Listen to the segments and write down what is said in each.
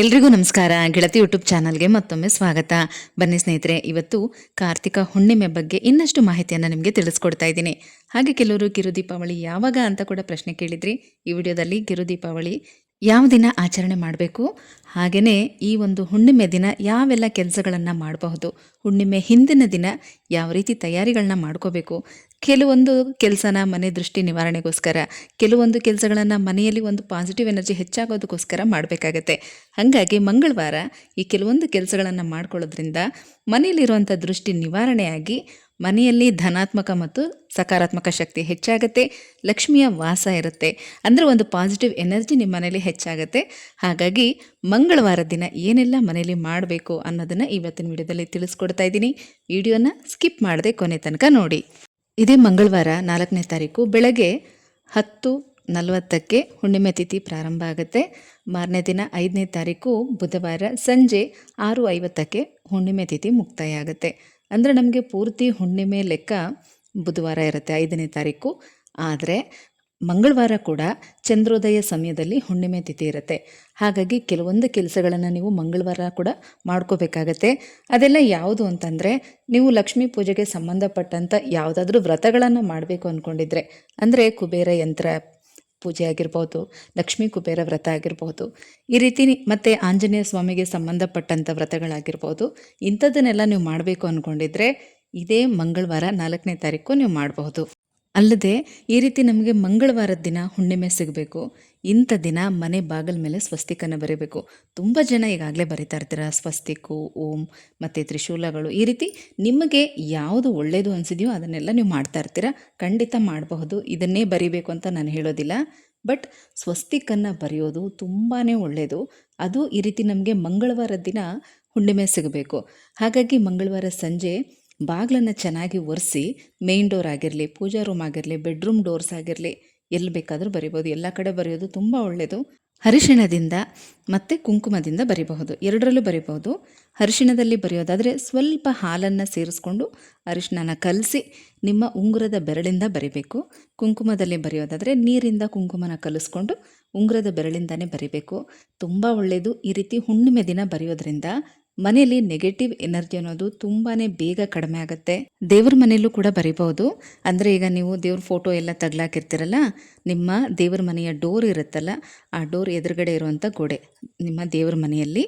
ಎಲ್ರಿಗೂ ನಮಸ್ಕಾರ. ಗೆಳತಿ ಯೂಟ್ಯೂಬ್ ಚಾನಲ್ಗೆ ಮತ್ತೊಮ್ಮೆ ಸ್ವಾಗತ. ಬನ್ನಿ ಸ್ನೇಹಿತರೆ, ಇವತ್ತು ಕಾರ್ತಿಕ ಹುಣ್ಣಿಮೆ ಬಗ್ಗೆ ಇನ್ನಷ್ಟು ಮಾಹಿತಿಯನ್ನು ನಿಮಗೆ ತಿಳಿಸ್ಕೊಡ್ತಾ ಇದ್ದೀನಿ. ಹಾಗೆ ಕೆಲವರು ಕಿರು ದೀಪಾವಳಿ ಯಾವಾಗ ಅಂತ ಕೂಡ ಪ್ರಶ್ನೆ ಕೇಳಿದ್ರಿ. ಈ ವಿಡಿಯೋದಲ್ಲಿ ಕಿರು ದೀಪಾವಳಿ ಯಾವ ದಿನ ಆಚರಣೆ ಮಾಡಬೇಕು? ಹಾಗೆಯೇ ಈ ಒಂದು ಹುಣ್ಣಿಮೆ ದಿನ ಯಾವೆಲ್ಲ ಕೆಲಸಗಳನ್ನು ಮಾಡಬಹುದು? ಹುಣ್ಣಿಮೆ ಹಿಂದಿನ ದಿನ ಯಾವ ರೀತಿ ತಯಾರಿಗಳನ್ನ ಮಾಡ್ಕೋಬೇಕು? ಕೆಲವೊಂದು ಕೆಲಸನ ಮನೆ ದೃಷ್ಟಿ ನಿವಾರಣೆಗೋಸ್ಕರ, ಕೆಲವೊಂದು ಕೆಲಸಗಳನ್ನು ಮನೆಯಲ್ಲಿ ಒಂದು ಪಾಸಿಟಿವ್ ಎನರ್ಜಿ ಹೆಚ್ಚಾಗೋದಕ್ಕೋಸ್ಕರ ಮಾಡಬೇಕಾಗತ್ತೆ. ಹಾಗಾಗಿ ಮಂಗಳವಾರ ಈ ಕೆಲವೊಂದು ಕೆಲಸಗಳನ್ನು ಮಾಡ್ಕೊಳ್ಳೋದ್ರಿಂದ ಮನೆಯಲ್ಲಿರುವಂಥ ದೃಷ್ಟಿ ನಿವಾರಣೆಯಾಗಿ ಮನೆಯಲ್ಲಿ ಧನಾತ್ಮಕ ಮತ್ತು ಸಕಾರಾತ್ಮಕ ಶಕ್ತಿ ಹೆಚ್ಚಾಗುತ್ತೆ, ಲಕ್ಷ್ಮಿಯ ವಾಸ ಇರುತ್ತೆ, ಅಂದರೆ ಒಂದು ಪಾಸಿಟಿವ್ ಎನರ್ಜಿ ನಿಮ್ಮ ಮನೇಲಿ ಹೆಚ್ಚಾಗುತ್ತೆ. ಹಾಗಾಗಿ ಮಂಗಳವಾರ ದಿನ ಏನೆಲ್ಲ ಮನೇಲಿ ಮಾಡಬೇಕು ಅನ್ನೋದನ್ನು ಇವತ್ತಿನ ವಿಡಿಯೋದಲ್ಲಿ ತಿಳಿಸ್ಕೊಡ್ತಾ ಇದ್ದೀನಿ. ವಿಡಿಯೋನ ಸ್ಕಿಪ್ ಮಾಡದೆ ಕೊನೆ ತನಕ ನೋಡಿ. ಇದೇ ಮಂಗಳವಾರ ನಾಲ್ಕನೇ ತಾರೀಕು ಬೆಳಗ್ಗೆ ಹತ್ತು ನಲವತ್ತಕ್ಕೆ ಹುಣ್ಣಿಮೆ ತಿಥಿ ಪ್ರಾರಂಭ ಆಗುತ್ತೆ. ಮಾರನೇ ದಿನ ಐದನೇ ತಾರೀಕು ಬುಧವಾರ ಸಂಜೆ ಆರು ಐವತ್ತಕ್ಕೆ ಹುಣ್ಣಿಮೆ ತಿಥಿ ಮುಕ್ತಾಯ ಆಗುತ್ತೆ ಅಂದರೆ ನಮಗೆ ಪೂರ್ತಿ ಹುಣ್ಣಿಮೆ ಲೆಕ್ಕ ಬುಧವಾರ ಇರುತ್ತೆ ಐದನೇ ತಾರೀಕು. ಆದರೆ ಮಂಗಳವಾರ ಕೂಡ ಚಂದ್ರೋದಯ ಸಮಯದಲ್ಲಿ ಹುಣ್ಣಿಮೆ ತಿಥಿ ಇರುತ್ತೆ. ಹಾಗಾಗಿ ಕೆಲವೊಂದು ಕೆಲಸಗಳನ್ನು ನೀವು ಮಂಗಳವಾರ ಕೂಡ ಮಾಡ್ಕೋಬೇಕಾಗತ್ತೆ. ಅದೆಲ್ಲ ಯಾವುದು ಅಂತಂದರೆ, ನೀವು ಲಕ್ಷ್ಮೀ ಪೂಜೆಗೆ ಸಂಬಂಧಪಟ್ಟಂಥ ಯಾವುದಾದ್ರೂ ವ್ರತಗಳನ್ನು ಮಾಡಬೇಕು ಅಂದ್ಕೊಂಡಿದ್ರೆ ಅಂದರೆ ಕುಬೇರ ಯಂತ್ರ ಪೂಜೆ ಆಗಿರ್ಬೋದು, ಲಕ್ಷ್ಮೀ ಕುಬೇರ ವ್ರತ ಆಗಿರ್ಬೋದು, ಈ ರೀತಿ ಮತ್ತು ಆಂಜನೇಯ ಸ್ವಾಮಿಗೆ ಸಂಬಂಧಪಟ್ಟಂಥ ವ್ರತಗಳಾಗಿರ್ಬೋದು, ಇಂಥದ್ದನ್ನೆಲ್ಲ ನೀವು ಮಾಡಬೇಕು ಅಂದ್ಕೊಂಡಿದ್ರೆ ಇದೇ ಮಂಗಳವಾರ ನಾಲ್ಕನೇ ತಾರೀಕು ನೀವು ಮಾಡಬಹುದು. ಅಲ್ಲದೆ ಈ ರೀತಿ ನಮಗೆ ಮಂಗಳವಾರದ ದಿನ ಹುಣ್ಣಿಮೆ ಸಿಗಬೇಕು. ಇಂಥ ದಿನ ಮನೆ ಬಾಗಿಲ ಮೇಲೆ ಸ್ವಸ್ತಿಕನ ಬರೀಬೇಕು. ತುಂಬ ಜನ ಈಗಾಗಲೇ ಬರೀತಾ ಇರ್ತೀರ? ಸ್ವಸ್ತಿಕು, ಓಂ, ಮತ್ತು ತ್ರಿಶೂಲಗಳು. ಈ ರೀತಿ ನಿಮಗೆ ಯಾವುದು ಒಳ್ಳೆಯದು ಅನಿಸಿದೆಯೋ ಅದನ್ನೆಲ್ಲ ನೀವು ಮಾಡ್ತಾ ಇರ್ತೀರ? ಖಂಡಿತ ಮಾಡಬಹುದು. ಇದನ್ನೇ ಬರಿಬೇಕು ಅಂತ ನಾನು ಹೇಳೋದಿಲ್ಲ. ಬಟ್ ಸ್ವಸ್ತಿಕನ್ನು ಬರೆಯೋದು ತುಂಬಾ ಒಳ್ಳೆಯದು ಅದು ಈ ರೀತಿ ನಮಗೆ ಮಂಗಳವಾರದ ದಿನ ಹುಣ್ಣಿಮೆ ಸಿಗಬೇಕು. ಹಾಗಾಗಿ ಮಂಗಳವಾರ ಸಂಜೆ ಬಾಗಿಲನ್ನು ಚೆನ್ನಾಗಿ ಒರೆಸಿ ಮೇನ್ ಡೋರ್ ಆಗಿರಲಿ, ಪೂಜಾ ರೂಮ್ ಆಗಿರಲಿ ಬೆಡ್ರೂಮ್ ಡೋರ್ಸ್ ಆಗಿರಲಿ, ಎಲ್ಲಿ ಬೇಕಾದರೂ ಬರಿಬೋದು. ಎಲ್ಲ ಕಡೆ ಬರೆಯೋದು ತುಂಬ ಒಳ್ಳೆಯದು ಅರಿಶಿಣದಿಂದ ಮತ್ತು ಕುಂಕುಮದಿಂದ ಬರಿಬಹುದು. ಎರಡರಲ್ಲೂ ಬರಿಬಹುದು. ಅರಿಶಿಣದಲ್ಲಿ ಬರೆಯೋದಾದರೆ ಸ್ವಲ್ಪ ಹಾಲನ್ನು ಸೇರಿಸ್ಕೊಂಡು ಅರಿಶಿಣನ ಕಲಸಿ ನಿಮ್ಮ ಉಂಗುರದ ಬೆರಳಿಂದ ಬರಿಬೇಕು. ಕುಂಕುಮದಲ್ಲಿ ಬರೆಯೋದಾದರೆ ನೀರಿಂದ ಕುಂಕುಮನ ಕಲಿಸ್ಕೊಂಡು ಉಂಗುರದ ಬೆರಳಿಂದನೇ ಬರಿಬೇಕು. ತುಂಬ ಒಳ್ಳೆಯದು ಈ ರೀತಿ ಹುಣ್ಣಿಮೆ ದಿನ ಬರೆಯೋದ್ರಿಂದ ಮನೆಯಲ್ಲಿ ನೆಗೆಟಿವ್ ಎನರ್ಜಿ ಅನ್ನೋದು ತುಂಬಾ ಬೇಗ ಕಡಿಮೆ ಆಗುತ್ತೆ. ದೇವ್ರ ಮನೆಯಲ್ಲೂ ಕೂಡ ಬರಿಬಹುದು. ಅಂದರೆ ಈಗ ನೀವು ದೇವ್ರ ಫೋಟೋ ಎಲ್ಲ ತಗ್ಲಾಕಿರ್ತೀರಲ್ಲ, ನಿಮ್ಮ ದೇವ್ರ ಮನೆಯ ಡೋರ್ ಇರುತ್ತಲ್ಲ, ಆ ಡೋರ್ ಎದುರುಗಡೆ ಇರುವಂಥ ಗೋಡೆ, ನಿಮ್ಮ ದೇವ್ರ ಮನೆಯಲ್ಲಿ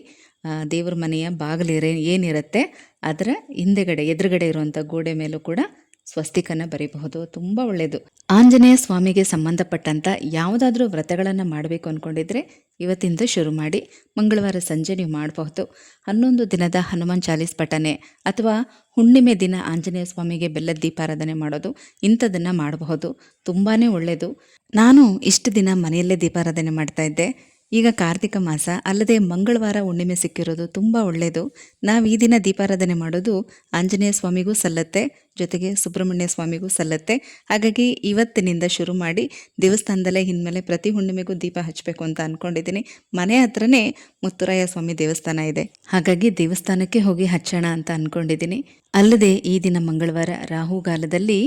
ದೇವ್ರ ಮನೆಯ ಬಾಗಿಲಿರ ಏನಿರುತ್ತೆ, ಅದರ ಹಿಂದೆಗಡೆ, ಎದುರುಗಡೆ ಇರುವಂಥ ಗೋಡೆ ಮೇಲೂ ಕೂಡ ಸ್ವಸ್ತಿಕನ ಬರೀಬಹುದು. ತುಂಬ ಒಳ್ಳೆಯದು ಆಂಜನೇಯ ಸ್ವಾಮಿಗೆ ಸಂಬಂಧಪಟ್ಟಂಥ ಯಾವುದಾದ್ರೂ ವ್ರತಗಳನ್ನು ಮಾಡಬೇಕು ಅಂದ್ಕೊಂಡಿದ್ರೆ ಇವತ್ತಿಂದ ಶುರು ಮಾಡಿ. ಮಂಗಳವಾರ ಸಂಜೆ ನೀವು ಮಾಡಬಹುದು. ಹನ್ನೊಂದು ದಿನದ ಹನುಮಾನ್ ಚಾಲೀಸ್ ಪಠನೆ ಅಥವಾ ಹುಣ್ಣಿಮೆ ದಿನ ಆಂಜನೇಯ ಸ್ವಾಮಿಗೆ ಬೆಲ್ಲದ ದೀಪಾರಾಧನೆ ಮಾಡೋದು, ಇಂಥದನ್ನು ಮಾಡಬಹುದು. ತುಂಬಾ ಒಳ್ಳೆಯದು ನಾನು ಇಷ್ಟು ದಿನ ಮನೆಯಲ್ಲೇ ದೀಪಾರಾಧನೆ ಮಾಡ್ತಾ ಇದ್ದೆ. ಈಗ ಕಾರ್ತಿಕ ಮಾಸ, ಅಲ್ಲದೆ ಮಂಗಳವಾರ ಹುಣ್ಣಿಮೆ ಸಿಕ್ಕಿರೋದು ತುಂಬ ಒಳ್ಳೆಯದು ನಾವು ಈ ದಿನ ದೀಪಾರಾಧನೆ ಮಾಡೋದು ಆಂಜನೇಯ ಸ್ವಾಮಿಗೂ ಸಲ್ಲತ್ತೆ. ಜೊತೆಗೆ ಸುಬ್ರಹ್ಮಣ್ಯ ಸ್ವಾಮಿಗೂ ಸಲ್ಲತ್ತೆ. ಹಾಗಾಗಿ ಇವತ್ತಿನಿಂದ ಶುರು ಮಾಡಿ ದೇವಸ್ಥಾನದಲ್ಲೇ ಹಿನ್ಮೇಲೆ ಪ್ರತಿ ಹುಣ್ಣಿಮೆಗೂ ದೀಪ ಹಚ್ಚಬೇಕು ಅಂತ ಅಂದ್ಕೊಂಡಿದ್ದೀನಿ ಮನೆ ಹತ್ರನೇ ಮುತ್ತುರಾಯ ಸ್ವಾಮಿ ದೇವಸ್ಥಾನ ಇದೆ. ಹಾಗಾಗಿ ದೇವಸ್ಥಾನಕ್ಕೆ ಹೋಗಿ ಹಚ್ಚೋಣ ಅಂತ ಅಂದ್ಕೊಂಡಿದ್ದೀನಿ ಅಲ್ಲದೆ ಈ ದಿನ ಮಂಗಳವಾರ ರಾಹುಗಾಲದಲ್ಲಿ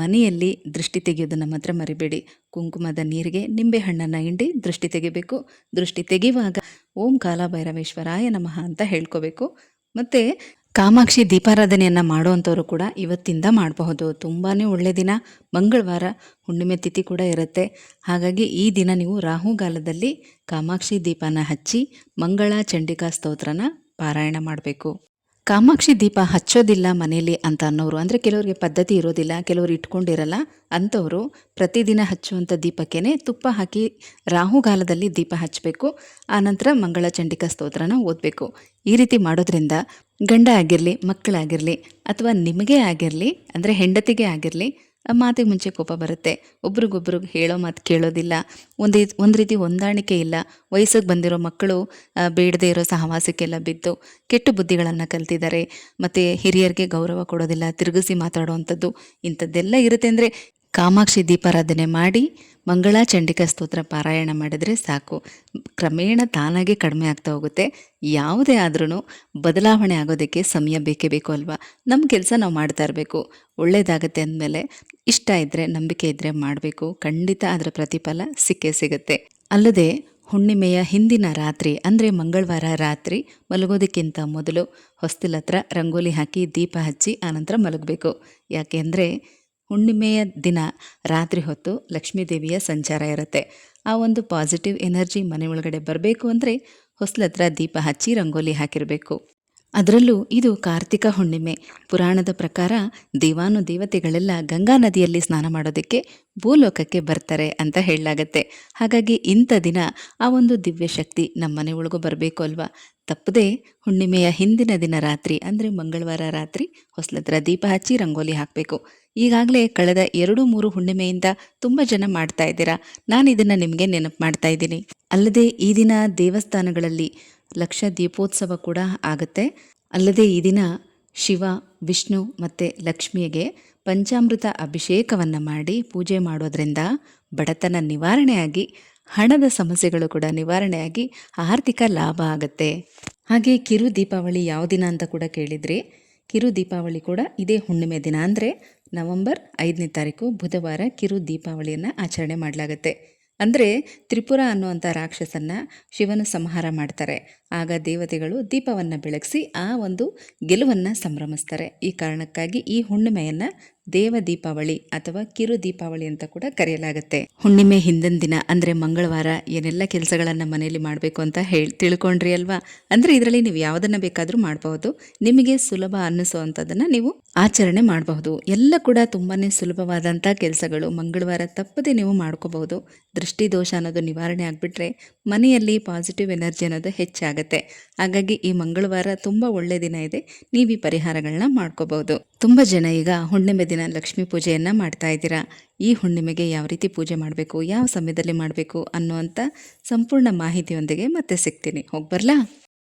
ಮನೆಯಲ್ಲಿ ದೃಷ್ಟಿ ತೆಗೆಯೋದನ್ನು ಹತ್ರ ಮರಿಬೇಡಿ. ಕುಂಕುಮದ ನೀರಿಗೆ ನಿಂಬೆ ಹಣ್ಣನ್ನು ಹಿಂಡಿ ದೃಷ್ಟಿ ತೆಗಿಬೇಕು. ದೃಷ್ಟಿ ತೆಗೆಯುವಾಗ ಓಂ ಕಾಲಭೈರವೇಶ್ವರಾಯ ನಮಃ ಅಂತ ಹೇಳ್ಕೋಬೇಕು. ಮತ್ತು ಕಾಮಾಕ್ಷಿ ದೀಪಾರಾಧನೆಯನ್ನು ಮಾಡುವಂಥವರು ಕೂಡ ಇವತ್ತಿಂದ ಮಾಡಬಹುದು. ತುಂಬಾ ಒಳ್ಳೆಯ ದಿನ. ಮಂಗಳವಾರ ಹುಣ್ಣಿಮೆ ತಿಥಿ ಕೂಡ ಇರುತ್ತೆ. ಹಾಗಾಗಿ ಈ ದಿನ ನೀವು ರಾಹುಗಾಲದಲ್ಲಿ ಕಾಮಾಕ್ಷಿ ದೀಪನ ಹಚ್ಚಿ ಮಂಗಳ ಚಂಡಿಕಾ ಸ್ತೋತ್ರನ ಪಾರಾಯಣ ಮಾಡಬೇಕು. ಕಾಮಾಕ್ಷಿ ದೀಪ ಹಚ್ಚೋದಿಲ್ಲ ಮನೆಯಲ್ಲಿ ಅಂತ ಅನ್ನೋರು. ಅಂದರೆ ಕೆಲವರಿಗೆ ಪದ್ಧತಿ ಇರೋದಿಲ್ಲ, ಕೆಲವರು ಇಟ್ಕೊಂಡಿರಲ್ಲ ಅಂಥವರು ಪ್ರತಿದಿನ ಹಚ್ಚುವಂಥ ದೀಪಕ್ಕೇ ತುಪ್ಪ ಹಾಕಿ ರಾಹುಗಾಲದಲ್ಲಿ ದೀಪ ಹಚ್ಚಬೇಕು. ಆನಂತರ ಮಂಗಳ ಚಂಡಿಕಾ ಸ್ತೋತ್ರನ ಓದಬೇಕು. ಈ ರೀತಿ ಮಾಡೋದ್ರಿಂದ ಗಂಡ ಆಗಿರಲಿ, ಮಕ್ಕಳಾಗಿರಲಿ, ಅಥವಾ ನಿಮಗೆ ಆಗಿರಲಿ, ಅಂದರೆ ಹೆಂಡತಿಗೆ ಆಗಿರಲಿ ಮಾತಿಗೆ ಮುಂಚೆ ಕೋಪ ಬರುತ್ತೆ. ಒಬ್ರಿಗೊಬ್ರು ಹೇಳೋ ಮಾತು ಕೇಳೋದಿಲ್ಲ. ಒಂದು ಒಂದು ರೀತಿ ಹೊಂದಾಣಿಕೆ ಇಲ್ಲ. ವಯಸ್ಸಿಗೆ ಬಂದಿರೋ ಮಕ್ಕಳು ಬೇಡದೇ ಇರೋ ಸಹವಾಸಕ್ಕೆಲ್ಲ ಬಿದ್ದು ಕೆಟ್ಟು ಬುದ್ಧಿಗಳನ್ನು ಕಲ್ತಿದ್ದಾರೆ. ಮತ್ತು ಹಿರಿಯರಿಗೆ ಗೌರವ ಕೊಡೋದಿಲ್ಲ, ತಿರುಗಿಸಿ ಮಾತಾಡುವಂಥದ್ದು ಇಂಥದ್ದೆಲ್ಲ ಇರುತ್ತೆ. ಅಂದರೆ ಕಾಮಾಕ್ಷಿ ದೀಪಾರಾಧನೆ ಮಾಡಿ ಮಂಗಳಾ ಚಂಡಿಕಾ ಸ್ತೋತ್ರ ಪಾರಾಯಣ ಮಾಡಿದರೆ ಸಾಕು. ಕ್ರಮೇಣ ತಾನಾಗೆ ಕಡಿಮೆ ಆಗ್ತಾ ಹೋಗುತ್ತೆ. ಯಾವುದೇ ಆದ್ರೂ ಬದಲಾವಣೆ ಆಗೋದಕ್ಕೆ ಸಮಯ ಬೇಕೇ ಬೇಕು ಅಲ್ವಾ? ನಮ್ಮ ಕೆಲಸ ನಾವು ಮಾಡ್ತಾ ಇರಬೇಕು. ಒಳ್ಳೆಯದಾಗತ್ತೆ ಅಂದಮೇಲೆ ಇಷ್ಟ ಇದ್ದರೆ ನಂಬಿಕೆ ಇದ್ದರೆ ಮಾಡಬೇಕು. ಖಂಡಿತ ಅದರ ಪ್ರತಿಫಲ ಸಿಕ್ಕೇ ಸಿಗುತ್ತೆ. ಅಲ್ಲದೆ ಹುಣ್ಣಿಮೆಯ ಹಿಂದಿನ ರಾತ್ರಿ ಅಂದರೆ ಮಂಗಳವಾರ ರಾತ್ರಿ ಮಲಗೋದಕ್ಕಿಂತ ಮೊದಲು ಹೊಸ್ತಿಲತ್ರ ರಂಗೋಲಿ ಹಾಕಿ ದೀಪ ಹಚ್ಚಿ ಆನಂತರ ಮಲಗಬೇಕು. ಯಾಕೆಂದರೆ ಹುಣ್ಣಿಮೆಯ ದಿನ ರಾತ್ರಿ ಹೊತ್ತು ಲಕ್ಷ್ಮೀ ದೇವಿಯ ಸಂಚಾರ ಇರುತ್ತೆ. ಆ ಒಂದು ಪಾಸಿಟಿವ್ ಎನರ್ಜಿ ಮನೆ ಒಳಗಡೆ ಬರಬೇಕು ಅಂದರೆ ಹೊಸಲತ್ರ ದೀಪ ಹಚ್ಚಿ ರಂಗೋಲಿ ಹಾಕಿರಬೇಕು. ಅದರಲ್ಲೂ ಇದು ಕಾರ್ತಿಕ ಹುಣ್ಣಿಮೆ. ಪುರಾಣದ ಪ್ರಕಾರ ದೇವಾನು ದೇವತೆಗಳೆಲ್ಲ ಗಂಗಾ ನದಿಯಲ್ಲಿ ಸ್ನಾನ ಮಾಡೋದಕ್ಕೆ ಭೂಲೋಕಕ್ಕೆ ಬರ್ತಾರೆ ಅಂತ ಹೇಳಲಾಗತ್ತೆ. ಹಾಗಾಗಿ ಇಂಥ ದಿನ ಆ ಒಂದು ದಿವ್ಯ ಶಕ್ತಿ ನಮ್ಮ ಮನೆ ಒಳಗೂ ಬರಬೇಕು ಅಲ್ವಾ? ತಪ್ಪದೆ ಹುಣ್ಣಿಮೆಯ ಹಿಂದಿನ ದಿನ ರಾತ್ರಿ ಅಂದರೆ ಮಂಗಳವಾರ ರಾತ್ರಿ ಹೊಸಲತ್ರ ದೀಪ ಹಚ್ಚಿ ರಂಗೋಲಿ ಹಾಕಬೇಕು. ಈಗಾಗಲೇ ಕಳೆದ ಎರಡು ಮೂರು ಹುಣ್ಣಿಮೆಯಿಂದ ತುಂಬ ಜನ ಮಾಡ್ತಾ ಇದ್ದೀರಾ? ನಾನು ಇದನ್ನು ನಿಮಗೆ ನೆನಪು ಮಾಡ್ತಾ ಇದ್ದೀನಿ. ಅಲ್ಲದೆ ಈ ದಿನ ದೇವಸ್ಥಾನಗಳಲ್ಲಿ ಲಕ್ಷ ದೀಪೋತ್ಸವ ಕೂಡ ಆಗುತ್ತೆ. ಅಲ್ಲದೆ ಈ ದಿನ ಶಿವ, ವಿಷ್ಣು ಮತ್ತು ಲಕ್ಷ್ಮಿಗೆ ಪಂಚಾಮೃತ ಅಭಿಷೇಕವನ್ನು ಮಾಡಿ ಪೂಜೆ ಮಾಡೋದರಿಂದ ಬಡತನ ನಿವಾರಣೆಯಾಗಿ, ಹಣದ ಸಮಸ್ಯೆಗಳು ಕೂಡ ನಿವಾರಣೆಯಾಗಿ ಆರ್ಥಿಕ ಲಾಭ ಆಗುತ್ತೆ. ಹಾಗೆ ಕಿರು ದೀಪಾವಳಿ ಯಾವ ದಿನ ಅಂತ ಕೂಡ ಕೇಳಿದ್ರಿ, ಕಿರು ದೀಪಾವಳಿ ಕೂಡ ಇದೇ ಹುಣ್ಣಿಮೆ ದಿನ. ಅಂದರೆ ನವೆಂಬರ್ ಐದನೇ ತಾರೀಕು ಬುಧವಾರ ಕಿರು ದೀಪಾವಳಿಯನ್ನು ಆಚರಣೆ ಮಾಡಲಾಗುತ್ತೆ. ಅಂದರೆ ತ್ರಿಪುರ ಅನ್ನುವಂಥ ರಾಕ್ಷಸನ್ನ ಶಿವನು ಸಂಹಾರ ಮಾಡ್ತಾರೆ. ಆಗ ದೇವತೆಗಳು ದೀಪವನ್ನು ಬೆಳಗಿಸಿ ಆ ಒಂದು ಗೆಲುವನ್ನು ಸಂಭ್ರಮಿಸ್ತಾರೆ. ಈ ಕಾರಣಕ್ಕಾಗಿ ಈ ಹುಣ್ಣಿಮೆಯನ್ನು ದೇವ ದೀಪಾವಳಿ ಅಥವಾ ಕಿರು ದೀಪಾವಳಿ ಅಂತ ಕೂಡ ಕರೆಯಲಾಗುತ್ತೆ. ಹುಣ್ಣಿಮೆ ಹಿಂದಿನ ದಿನ ಅಂದ್ರೆ ಮಂಗಳವಾರ ಏನೆಲ್ಲ ಕೆಲಸಗಳನ್ನು ಮನೆಯಲ್ಲಿ ಮಾಡಬೇಕು ಅಂತ ಹೇಳಿ ತಿಳ್ಕೊಂಡ್ರಿ ಅಲ್ವಾ? ಅಂದ್ರೆ ಇದರಲ್ಲಿ ನೀವು ಯಾವುದನ್ನ ಬೇಕಾದರೂ ಮಾಡಬಹುದು. ನಿಮಗೆ ಸುಲಭ ಅನ್ನಿಸುವಂಥದ್ದನ್ನು ನೀವು ಆಚರಣೆ ಮಾಡಬಹುದು. ಎಲ್ಲ ಕೂಡ ತುಂಬಾನೇ ಸುಲಭವಾದಂತ ಕೆಲಸಗಳು ಮಂಗಳವಾರ ತಪ್ಪದೆ ನೀವು ಮಾಡ್ಕೋಬಹುದು. ದೃಷ್ಟಿ ದೋಷ ಅನ್ನೋದು ನಿವಾರಣೆ ಆಗ್ಬಿಟ್ರೆ ಮನೆಯಲ್ಲಿ ಪಾಸಿಟಿವ್ ಎನರ್ಜಿ ಅನ್ನೋದು ಹೆಚ್ಚಾಗುತ್ತೆ. ಹಾಗಾಗಿ ಈ ಮಂಗಳವಾರ ತುಂಬಾ ಒಳ್ಳೆ ದಿನ ಇದೆ. ನೀವು ಈ ಪರಿಹಾರಗಳನ್ನ ಮಾಡ್ಕೋಬಹುದು. ತುಂಬಾ ಜನ ಈಗ ಹುಣ್ಣಿಮೆ ದಿನ ಲಕ್ಷ್ಮೀ ಪೂಜೆಯನ್ನು ಮಾಡ್ತಾ ಇದ್ದೀರಾ? ಈ ಹುಣ್ಣಿಮೆಗೆ ಯಾವ ರೀತಿ ಪೂಜೆ ಮಾಡಬೇಕು? ಯಾವ ಸಮಯದಲ್ಲಿ ಮಾಡಬೇಕು ಅನ್ನುವಂಥ ಸಂಪೂರ್ಣ ಮಾಹಿತಿಯೊಂದಿಗೆ ಮತ್ತೆ ಸಿಗ್ತೀನಿ. ಹೋಗಿ ಬರಲಾ?